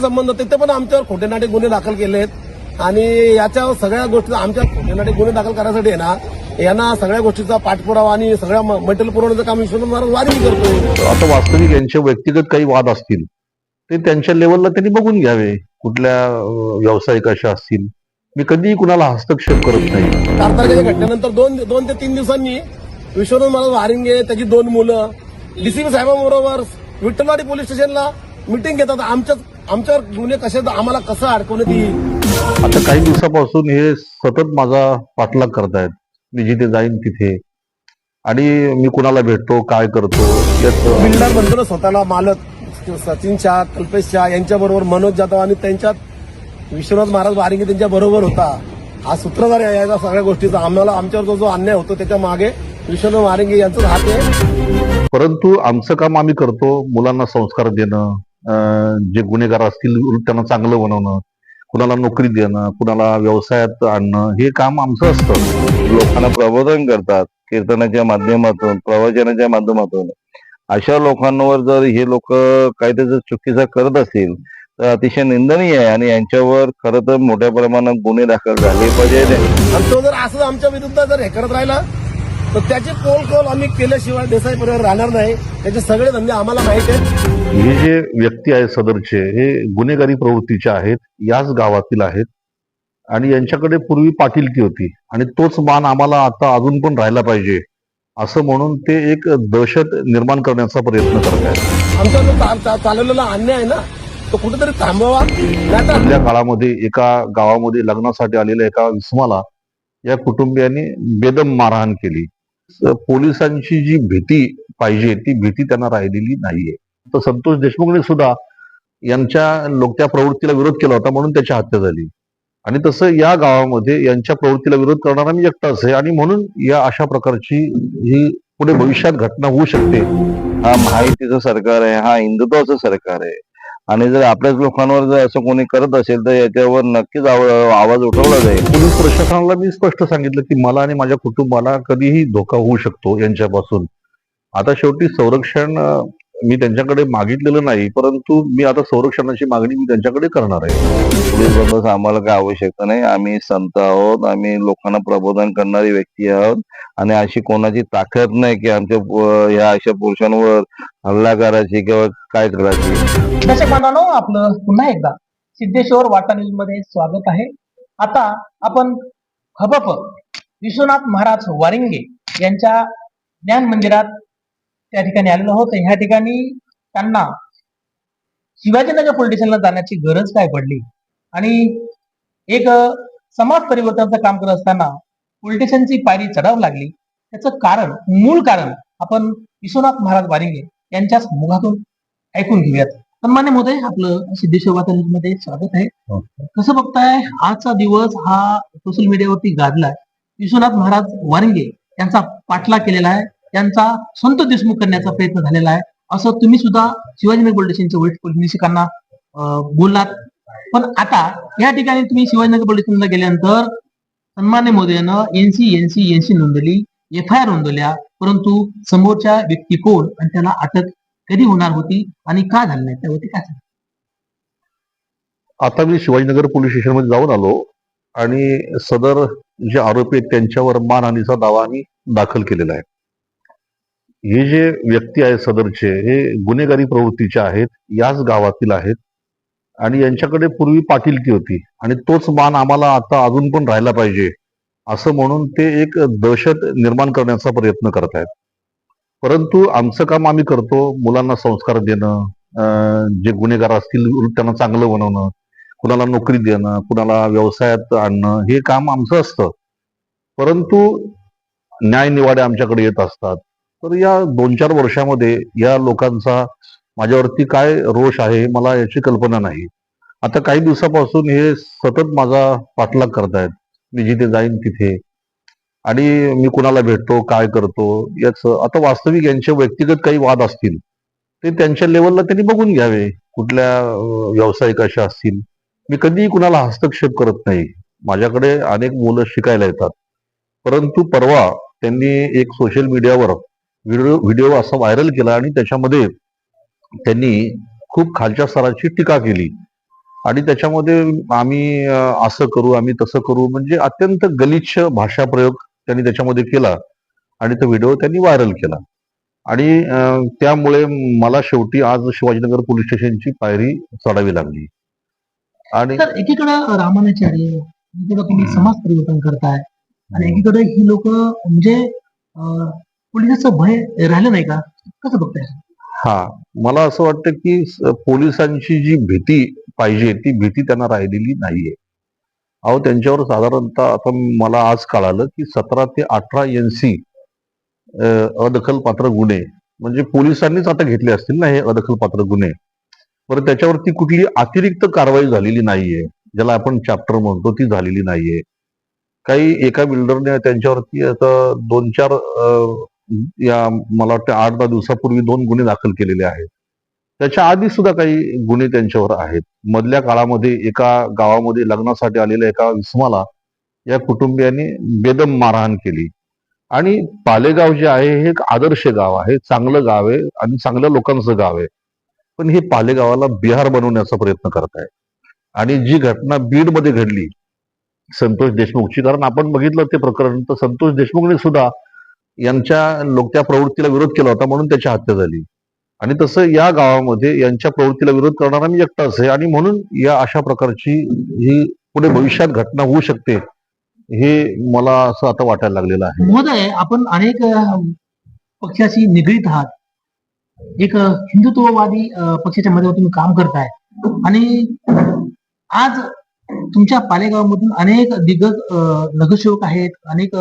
संबंध? तिथे पण आमच्यावर खोटे नाटे गुन्हे दाखल केले आहेत आणि याच्या सगळ्या गोष्टी आमच्या खोटे नाटे गुन्हे दाखल करण्यासाठी ना यांना सगळ्या गोष्टीचा पाठपुरावा आणि सगळ्या मटेरियल पुरवण्याचं काम विश्वनाथ महाराज वारी आता वास्तविक यांचे व्यक्तिगत काही वाद असतील ते त्यांच्या लेवलला त्यांनी बघून घ्यावे. कुठल्या व्यावसायिक अशा असतील. मी कधीही कुणाला हस्तक्षेप करत नाही. चार तारखेच्या घटनेनंतर दोन दोन ते तीन दिवसांनी विश्वनाथ महाराज वारिंगे त्याची दोन मुलं डीसीपी साहेबांबरोबर विठ्ठलवाडी पोलीस स्टेशनला मिटिंग घेतात. आमच्या आमच्यावर गुन्हे कसे आम्हाला कसं अडकवण्यात येईल आता काही दिवसापासून हे सतत माझा पाठलाग करतायत. मी जिथे जाईन तिथे. आणि मी कुणाला भेटतो काय करतो बिल्डर ना स्वतःला मालक. सचिन शाह कल्पेश शाह यांच्या बरोबर मनोज जाधव आणि त्यांच्यात विश्वनाथ महाराज वारिंगे त्यांच्या बरोबर होता. हा सूत्रधार आहे या सगळ्या गोष्टीचा. आम्हाला आमच्यावर जो जो अन्याय होतो त्याच्यामागे विश्वनाथ वारिंगे यांचं हात आहे. परंतु आमचं काम आम्ही करतो मुलांना संस्कार देणं अं, जे गुन्हेगार असतील त्यांना चांगलं बनवणं कुणाला नोकरी देणं कुणाला व्यवसायात आणणं हे काम आमचं असतं. लोकांना प्रबोधन करतात कीर्तनाच्या माध्यमातून प्रवचनाच्या माध्यमातून. अशा लोकांवर जर हे लोक काहीतरी जर चुकीचं करत असतील तर अतिशय निंदनीय आहे आणि यांच्यावर खरं तर मोठ्या प्रमाणात गुन्हे दाखल झाले पाहिजे आणि तो जर असं आमच्या विरुद्ध जर हे करत राहिला तर त्याचे पोल कॉल आम्ही केल्याशिवाय देसाई परिवार राहणार नाही त्याचे सगळे धंदे आम्हाला माहीत आहेत. हे जे व्यक्ती आहेत सदरचे हे गुन्हेगारी प्रवृत्तीचे आहेत याच गावातील आहेत. आणि यांच्याकडे पूर्वी पाटीलकी होती. आणि तोच मान आम्हाला आता अजून पण राहायला पाहिजे. असं म्हणून ते एक दहशत निर्माण करण्याचा प्रयत्न करत आहेत. आमचा जो चा- चा- चालवलेला अन्याय आहे ना तो कुठेतरी थांबवा. नाहीतर मधल्या काळामध्ये एका गावामध्ये लग्नासाठी आलेल्या एका विस्माला या कुटुंबियांनी बेदम मारहाण केली. स- पोलिसांची जी भीती पाहिजे ती भीती त्यांना राहिलेली नाहीये. तर संतोष देशमुखने सुद्धा यांच्या लोक त्या प्रवृत्तीला विरोध केला होता म्हणून त्याची हत्या झाली. आणि तसं या गावामध्ये यांच्या प्रवृत्तीला विरोध करणारा मी एकटाच आहे. आणि म्हणून या अशा प्रकारची ही पुढे भविष्यात घटना होऊ शकते. हा माहितीचं सरकार आहे हा हिंदुत्वाचं सरकार आहे. आणि जर आपल्याच लोकांवर जर असं कोणी करत असेल तर याच्यावर नक्कीच आवाज उठवला जाईल. पोलीस प्रशासनाला मी स्पष्ट सांगितलं की मला आणि माझ्या कुटुंबाला कधीही धोका होऊ शकतो यांच्यापासून. आता शेवटी संरक्षण मी त्यांच्याकडे मागितलेलं नाही परंतु मी आता संरक्षणाची मागणी मी त्यांच्याकडे करणार आहे. पोलीस बंदोबस्त आम्हाला काय आवश्यकता नाही. आम्ही संत आहोत आम्ही लोकांना प्रबोधन करणारी व्यक्ती आहोत. आणि अशी कोणाची ताकद नाही की आमच्या ह्या अशा पुरुषांवर हल्ला करायची किंवा काय करायची. दर्शक बांधवांनो आपलं पुन्हा एकदा सिद्धेश्वर वार्ता न्यूजमध्ये स्वागत आहे. आता आपण हबप विश्वनाथ महाराज वारिंगे यांच्या ज्ञान मंदिरात त्या ठिकाणी आलेलो आहोत ह्या ठिकाणी त्यांना शिवाजीनगर पोलीस स्टेशनला जाण्याची गरज काय पडली? आणि एक समाज परिवर्तनाचं काम करत असताना पोलीस स्टेशनची पायरी चढाव लागली. त्याचं कारण मूळ कारण आपण विश्वनाथ महाराज वारिंगे यांच्याच मुखातून ऐकून घेऊयात. सन्मान्य मोदय आपलं सिद्धेश्वर मध्ये स्वागत आहे. कसं बघताय? आजचा दिवस हा सोशल मीडियावरती गाजलाय. विश्वनाथ महाराज वारंगे यांचा पाठलाग केलेला आहे. त्यांचा संत देशमुख करण्याचा प्रयत्न झालेला आहे. असं तुम्ही सुद्धा शिवाजी नगर स्टेशनच्या वरिष्ठ पोलीस निरीक्षकांना बोललात. पण आता या ठिकाणी तुम्ही शिवाजीनगर पोलीस गेल्यानंतर सन्मान्य मोदयानं एनसी एनसी एनसी नोंदवली एफ आय आर नोंदवल्या. परंतु समोरच्या व्यक्ती कोण आणि त्याला अटक कधी होणार होती आणि का झाली नाही त्यावरती काय आता मी शिवाजीनगर पोलीस स्टेशनमध्ये जाऊन आलो आणि सदर जे आरोपी आहेत त्यांच्यावर मानहानीचा दावा आम्ही दाखल केलेला आहे. हे जे व्यक्ती आहेत सदरचे हे गुन्हेगारी प्रवृत्तीचे आहेत याच गावातील आहेत. आणि यांच्याकडे पूर्वी पाटीलकी होती. आणि तोच मान आम्हाला आता अजून पण राहिला पाहिजे असं म्हणून ते एक दहशत निर्माण करण्याचा प्रयत्न करत आहेत. परंतु आमचं काम आम्ही करतो मुलांना संस्कार देणं अं, जे गुन्हेगार असतील त्यांना चांगलं बनवणं कुणाला नोकरी देणं कुणाला व्यवसायात आणणं हे काम आमचं असतं. परंतु न्यायनिवाडे आमच्याकडे येत असतात. तर या दोन चार वर्षामध्ये या लोकांचा माझ्यावरती काय रोष आहे मला याची कल्पना नाही. आता काही दिवसापासून हे सतत माझा पाठलाग करतायत. मी जिथे जाईन तिथे. आणि मी कुणाला भेटतो काय करतो याच आता वास्तविक यांचे व्यक्तिगत काही वाद असतील ते त्यांच्या लेवलला त्यांनी बघून घ्यावे कुठल्या व्यावसायिक अशा असतील. मी कधीही कुणाला हस्तक्षेप करत नाही. माझ्याकडे अनेक मुलं शिकायला येतात. परंतु परवा त्यांनी एक सोशल मीडियावर व्हिडिओ व्हिडिओ असा व्हायरल केला आणि त्याच्यामध्ये त्यांनी खूप खालच्या स्तराची टीका केली. आणि त्याच्यामध्ये आम्ही असं करू आम्ही तसं करू म्हणजे अत्यंत गलिच्छ भाषा प्रयोग त्यांनी त्याच्यामध्ये केला आणि तो व्हिडिओ त्यांनी व्हायरल केला. आणि त्यामुळे मला शेवटी आज शिवाजीनगर पोलीस स्टेशनची पायरी चढावी लागली. आणि एकीकडे रामानाचार्य एकीकडे तुम्ही समाज परिवर्तन करताय आणि एकीकडे ही लोक म्हणजे पोलिसांचं भय राहिलं नाही का? कसं बघताय? हा मला असं वाटतं की पोलिसांची जी भीती पाहिजे ती भीती त्यांना राहिलेली नाहीये. अहो त्यांच्यावर साधारणतः आता मला आज कळालं की सतरा ते अठरा एन सी अदखलपात्र गुन्हे म्हणजे पोलिसांनीच आता घेतले असतील ना हे अदखलपात्र गुन्हे. बरं त्याच्यावरती कुठली अतिरिक्त कारवाई झालेली नाहीये. ज्याला आपण चॅप्टर म्हणतो ती झालेली नाहीये. काही एका बिल्डरने त्यांच्यावरती आता दोन चार या मला वाटतं आठ दहा दिवसापूर्वी दोन गुन्हे दाखल केलेले आहेत. त्याच्या आधी सुद्धा काही गुन्हे त्यांच्यावर आहेत. मधल्या काळामध्ये एका गावामध्ये लग्नासाठी आलेल्या एका विस्माला या कुटुंबियांनी बेदम मारहाण केली. आणि पालेगाव जे आहे हे एक आदर्श गाव आहे. चांगलं गाव आहे आणि चांगल्या लोकांचं गाव आहे. पण हे पालेगावाला बिहार बनवण्याचा प्रयत्न करत आहे आणि जी घटना बीडमध्ये घडली संतोष देशमुखची. कारण आपण बघितलं ते प्रकरण तर संतोष देशमुखने सुद्धा यांच्या लोक त्या प्रवृत्तीला विरोध केला होता म्हणून त्याची हत्या झाली. आणि तसं या गावामध्ये यांच्या प्रवृत्तीला विरोध करणारा मी एकटाच आहे आणि म्हणून या अशा प्रकारची ही पुढे भविष्यात घटना होऊ शकते हे मला असं आता वाटायला लागलेलं आहे. महोदय आपण अनेक पक्षाशी निगडीत आहात. एक हिंदुत्ववादी पक्षाच्या माध्यमातून काम करताय. आणि आज तुमच्या पालेगावमधून अनेक दिग्गज नगरसेवक आहेत अनेक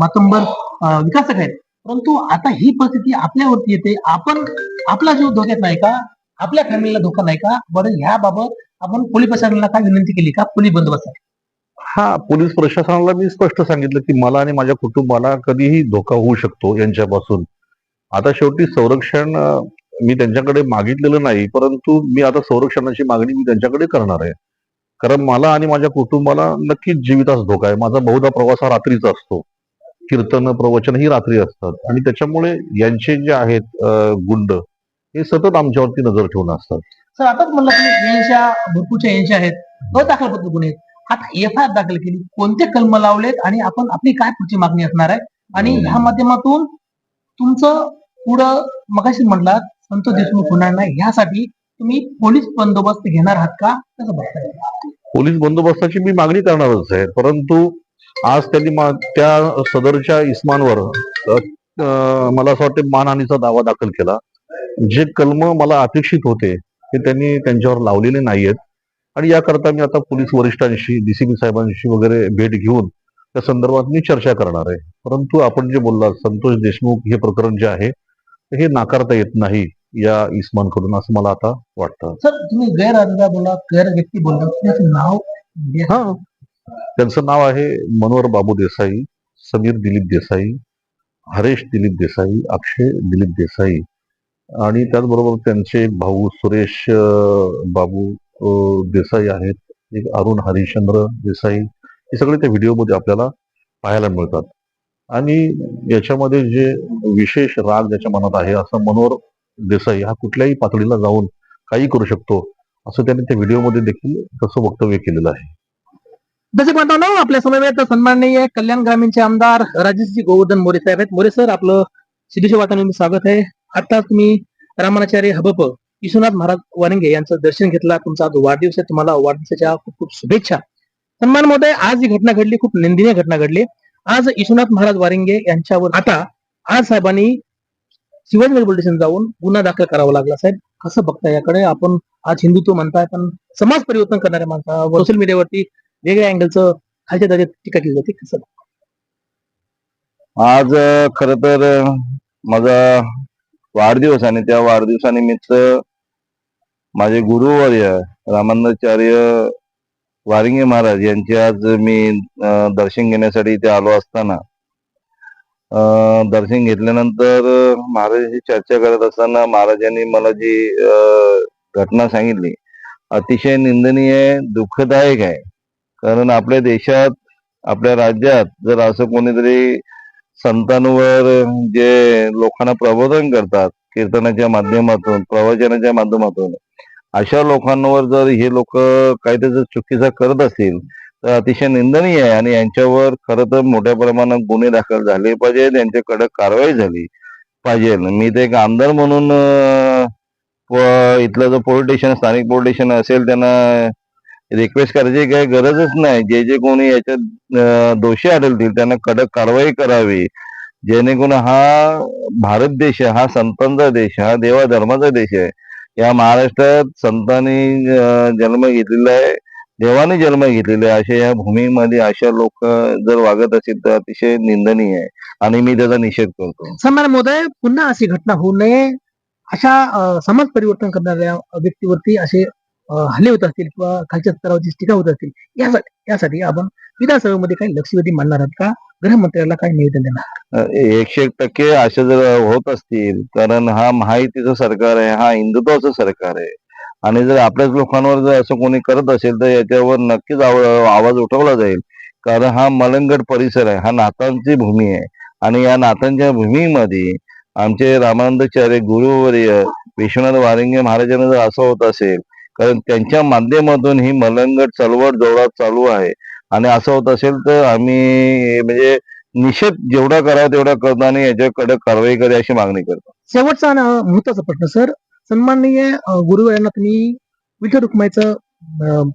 मातंबर विकासक आहेत. परंतु आता ही परिस्थिती आपल्यावरती येते. आपण आपला जीव धोक्यात नाही का? आपल्या फॅमिलीला धोका नाही का? बरं ह्याबाबत आपण पोलीस प्रशासनाला काय विनंती केली का? पोलीस बंदोबस्त. हा पोलीस प्रशासनाला मी स्पष्ट सांगितलं की मला आणि माझ्या कुटुंबाला कधीही धोका होऊ शकतो यांच्यापासून. आता शेवटी संरक्षण मी त्यांच्याकडे मागितलेलं नाही परंतु मी आता संरक्षणाची मागणी मी त्यांच्याकडे करणार आहे. कारण मला आणि माझ्या कुटुंबाला नक्कीच जीवितास धोका आहे. माझा बहुधा प्रवास हा रात्रीचा असतो. कीर्तन प्रवचन ही रात्री असतात. आणि त्याच्यामुळे यांचे जे आहेत गुंड हे सतत आमच्यावरती नजर ठेवून असतात. सर आताच म्हणलं तुम्ही यांच्या भरपूरच्या यांच्या आहेत अदाखलपत्र गुन्हे. आता एफ आय आर दाखल केली कोणते कलम लावलेत आणि आपण आपली काय पुढची मागणी असणार आहे? आणि ह्या माध्यमातून तुमचं पुढं मगाशी म्हणलात संतोष देशमुख होणार नाही. ह्यासाठी तुम्ही पोलीस बंदोबस्त घेणार आहात का? कसं बघताय? पोलीस बंदोबस्ताची मी मागणी करणारच आहे परंतु आज त्यांनी त्या सदरच्या इस्मानवर मला असं वाटतं मानहानीचा दावा दाखल केला. जे कलम मला अपेक्षित होते ते त्यांनी त्यांच्यावर लावलेले नाहीयेत. आणि याकरता मी आता पोलीस वरिष्ठांशी डीसीपी साहेबांशी वगैरे भेट घेऊन त्या संदर्भात मी चर्चा करणार आहे. परंतु आपण जे बोललात संतोष देशमुख हे प्रकरण जे आहे हे नाकारता येत नाही या इस्मानकडून असं मला आता वाटतं. सर तुम्ही गैरअर्जा बोला गैर व्यक्ती बोलला नाव हा. त्यांचं नाव आहे मनोहर बाबू देसाई समीर दिलीप देसाई हरेश दिलीप देसाई अक्षय दिलीप देसाई. आणि त्याचबरोबर त्यांचे एक भाऊ सुरेश बाबू देसाई आहेत. एक अरुण हरिश्चंद्र देसाई. हे सगळे त्या व्हिडिओमध्ये आपल्याला पाहायला मिळतात. आणि याच्यामध्ये जे विशेष राग ज्याच्या मनात आहे असं मनोहर देसाई हा कुठल्याही पातळीला जाऊन काही करू शकतो असं त्यांनी त्या व्हिडिओमध्ये देखील तसं वक्तव्य केलेलं आहे. जसे म्हणतो ना आपल्या समवेत सन्माननीय कल्याण ग्रामीणचे आमदार राजेशजी गोवर्धन मोरे साहेब आहेत. मोरे सर आपलं सिद्धेश्वर वातावरण स्वागत आहे. आता तुम्ही रामानाचार्य हबप विश्वनाथ महाराज वारंगे यांचं दर्शन घेतला. तुमचा आज वाढदिवस आहे. तुम्हाला वाढदिवसाच्या खूप खूप शुभेच्छा. सन्मान महोदय आज ही घटना घडली. खूप निंदनीय घटना घडली. आज विश्वनाथ महाराज वारंगे यांच्यावर आता आज साहेबांनी शिवाजी पोलीस स्टेशन जाऊन गुन्हा दाखल करावा लागला. साहेब कसं बघता याकडे? आपण आज हिंदुत्व म्हणताय पण समाज परिवर्तन करणाऱ्या माणसा सोशल मीडियावरती वेगळ्या अँगलचं खालच्या दर्जात टीका केली जाते कसं? आज खर तर माझा वाढदिवस आणि त्या वाढदिवसानिमित्त माझे गुरुवर्य रामानंदाचार्य वारिंगे महाराज यांचे आज मी दर्शन घेण्यासाठी इथे आलो असताना दर्शन घेतल्यानंतर महाराजांची महाराजांशी चर्चा करत असताना महाराजांनी मला जी घटना सांगितली अतिशय निंदनीय दुःखदायक आहे. कारण आपल्या देशात आपल्या राज्यात जर असं कोणीतरी संतांवर जे लोकांना प्रबोधन करतात कीर्तनाच्या माध्यमातून प्रवचनाच्या माध्यमातून अशा लोकांवर जर हे लोक काहीतरी जर चुकीचा करत असतील तर अतिशय निंदनीय आहे आणि यांच्यावर खरं तर मोठ्या प्रमाणात गुन्हे दाखल झाले पाहिजे यांच्या कडक कारवाई झाली पाहिजे मी ते एक आमदार म्हणून इथलं जो पोलीस स्टेशन स्थानिक पोलीस स्टेशन असेल त्यांना रिक्वेस्ट करायची काही गरजच नाही. जे जे कोणी याच्यात दोषी आढळतील त्यांना कडक कारवाई करावी. जेणेकरून हा भारत देश आहे हा संतांचा देश हा देवा धर्माचा देश आहे. या महाराष्ट्रात संतांनी जन्म घेतलेला आहे देवाने जन्म घेतलेला आहे. अशा या भूमीमध्ये अशा लोक जर वागत असतील तर अतिशय निंदनीय आहे. आणि मी त्याचा निषेध करतो. सन्मान मोदय पुन्हा अशी घटना होऊ नये अशा समाज परिवर्तन करणाऱ्या व्यक्तीवरती असे हल्ले होत असतील किंवा खालच्या स्तरावरची टीका होत असतील यासाठी यासाठी आपण विधानसभेमध्ये काही लक्षवेधी मानणार आहात का? गृहमंत्र्याला काय निवेदन देणार एकशे एक टक्के असे जर होत असतील कारण हा महायुतीचं सरकार आहे हा हिंदुत्वाचं सरकार आहे. आणि जर आपल्याच लोकांवर जर असं कोणी करत असेल तर याच्यावर नक्कीच आवाज उठवला जाईल. कारण हा मलंगड परिसर आहे हा नातांची भूमी आहे. आणि या नातांच्या भूमीमध्ये आमचे रामानंदाचार्य गुरुवर्य विश्वनाथ वारिंगे महाराजांना जर असं होत असेल कारण त्यांच्या माध्यमातून ही मलंगड चळवळ जोरात चालू आहे. आणि असं होत असेल तर आम्ही म्हणजे निषेध जेवढा करावा तेवढा करतो आणि याच्याकडे कारवाई करा अशी मागणी करतो. शेवटचा महत्त्वाचा प्रश्न सर. सन्माननीय अं, गुरु यांना तुम्ही विठ्ठल रुक्माईचं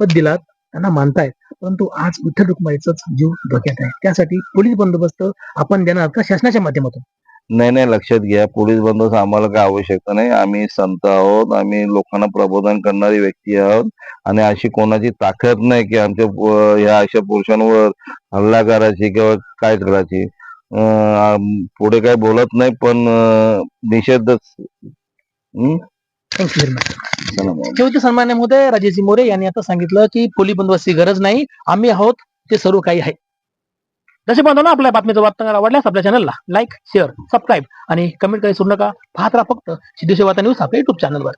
पद दिलात त्यांना मानताय परंतु आज विठ्ठल रुक्माईचाच जीव धोक्यात आहे. त्यासाठी पोलीस बंदोबस्त आपण देणार का शासनाच्या माध्यमातून? नाही नाही लक्षात घ्या. पोलीस बंदोबस्त आम्हाला काय आवश्यकता नाही. आम्ही संत आहोत. आम्ही लोकांना प्रबोधन करणारी व्यक्ती आहोत. आणि अशी कोणाची ताकद नाही की आमच्या ह्या अशा पुरुषांवर हल्ला करायची किंवा काय करायची. पुढे काय बोलत नाही पण निषेधच? थँक्यू सन्मान्य महोदय राजेजी मोरे यांनी आता सांगितलं की पोलीस बंदोबस्ती गरज नाही. आम्ही आहोत ते सर्व काही आहे. जसे बांधव आपल्या बातमीचं वार्ता आवडल्यास आपल्या चॅनलला लाईक शेअर सबस्क्राईब आणि कमेंट करायला सोडू नका. पाहत राहा फक्त सिद्धेश्वर वार्ता न्यूज आपल्या युट्यूब चॅनलवर